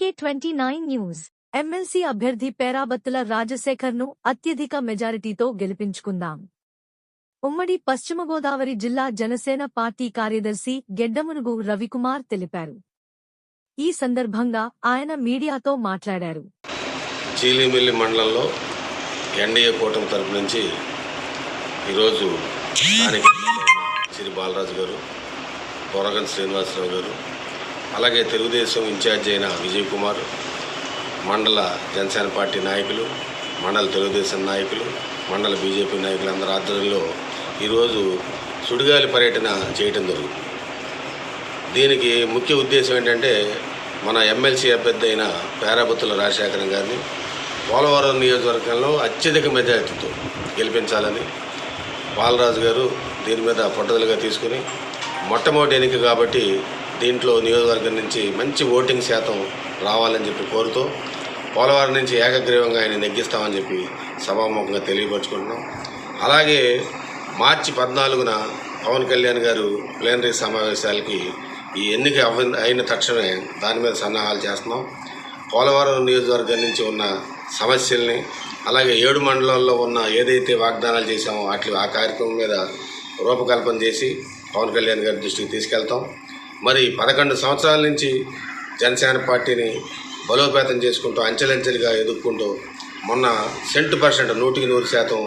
T K twenty nine news M L C అభ్యర్థి పేరాబత్తుల రాజశేఖర్ను అత్యధిక మెజారిటీతో గెలిపించుకుందాం. ఉమ్మడి పశ్చిమ గోదావరి జిల్లా జనసేన పార్టీ కార్యదర్శి గెడ్డమునుగు రవికుమార్ తెలిపారు. ఈ సందర్భంగా ఆయన మీడియాతో మాట్లాడారు. చీలిమిల్లి మండలంలో ఎన్డీఏ కూటమి తరపు నుంచి ఈరోజు బాలరాజు గారు పొరగన్ శ్రీనివాసరావు గారు అలాగే తెలుగుదేశం ఇన్ఛార్జ్ అయిన విజయ్ కుమార్ మండల జనసేన పార్టీ నాయకులు మండల తెలుగుదేశం నాయకులు మండల బీజేపీ నాయకులందరి ఆధ్వర్యంలో ఈరోజు సుడిగాలి పర్యటన చేయటం జరుగుతుంది. దీనికి ముఖ్య ఉద్దేశం ఏంటంటే మన ఎమ్మెల్సీ అభ్యర్థి అయిన పేరాబుత్తుల రాజశేఖరం గారిని పోలవరం నియోజకవర్గంలో అత్యధిక మెజార్టీతో గెలిపించాలని బాలరాజు గారు దీని మీద పట్టుదలగా తీసుకుని మొట్టమొదటి ఎన్నిక కాబట్టి దీంట్లో నియోజకవర్గం నుంచి మంచి ఓటింగ్ శాతం రావాలని చెప్పి కోరుతూ పోలవరం నుంచి ఏకగ్రీవంగా ఆయన నెగ్గిస్తామని చెప్పి సభాముఖంగా తెలియపరుచుకుంటున్నాం. అలాగే మార్చి పద్నాలుగున పవన్ కళ్యాణ్ గారు ప్లేనరీ సమావేశాలకి ఈ ఎన్నిక అయిన తక్షణమే దాని మీద సన్నాహాలు చేస్తున్నాం. పోలవరం నియోజకవర్గం నుంచి ఉన్న సమస్యల్ని అలాగే ఏడు మండలాల్లో ఉన్న ఏదైతే వాగ్దానాలు చేశామో అట్లా ఆ కార్యక్రమం మీద రూపకల్పన చేసి పవన్ కళ్యాణ్ గారి దృష్టికి తీసుకెళ్తాం. మరి పదకొండు సంవత్సరాల నుంచి జనసేన పార్టీని బలోపేతం చేసుకుంటూ అంచెలంచెలుగా ఎదుర్కొంటూ మొన్న సెంటు పర్సెంట్ నూటికి నూరు శాతం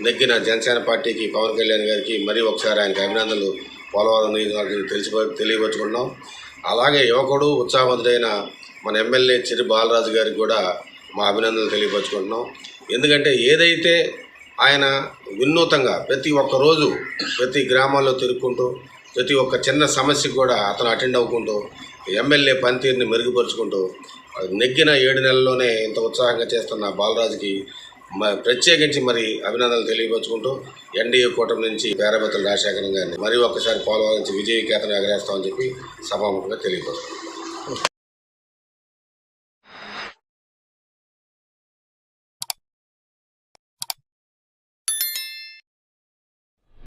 నెగ్గిన జనసేన పార్టీకి పవన్ కళ్యాణ్ గారికి మరీ ఒకసారి ఆయనకి అభినందనలు పోలవరం నియోజకవర్గం తెలిసి తెలియపరుచుకున్నాం అలాగే యువకుడు ఉత్సాహవంతుడైన మన ఎమ్మెల్యే చిరు బాలరాజు గారికి కూడా మా అభినందనలు తెలియపరుచుకుంటున్నాం. ఎందుకంటే ఏదైతే ఆయన వినూతంగా ప్రతి ఒక్క రోజు ప్రతి గ్రామాల్లో తిరుక్కుంటూ ప్రతి ఒక్క చిన్న సమస్యకు కూడా అతను అటెండ్ అవ్వకుంటూ ఎమ్మెల్యే పనితీరుని మెరుగుపరుచుకుంటూ నెగ్గిన ఏడు నెలల్లోనే ఇంత ఉత్సాహంగా చేస్తున్న బాలరాజుకి మ ప్రత్యేకించి మరి అభినందనలు తెలియపరుచుకుంటూ ఎన్డీఏ కూటమి నుంచి పేరబతుల రాజశేఖరం గారిని మరి ఒక్కసారి పోలవరం విజయకేతను విజయ కేతను ఎగరేస్తామని చెప్పి సభాముఖంగా తెలియపరుచుకుంటాం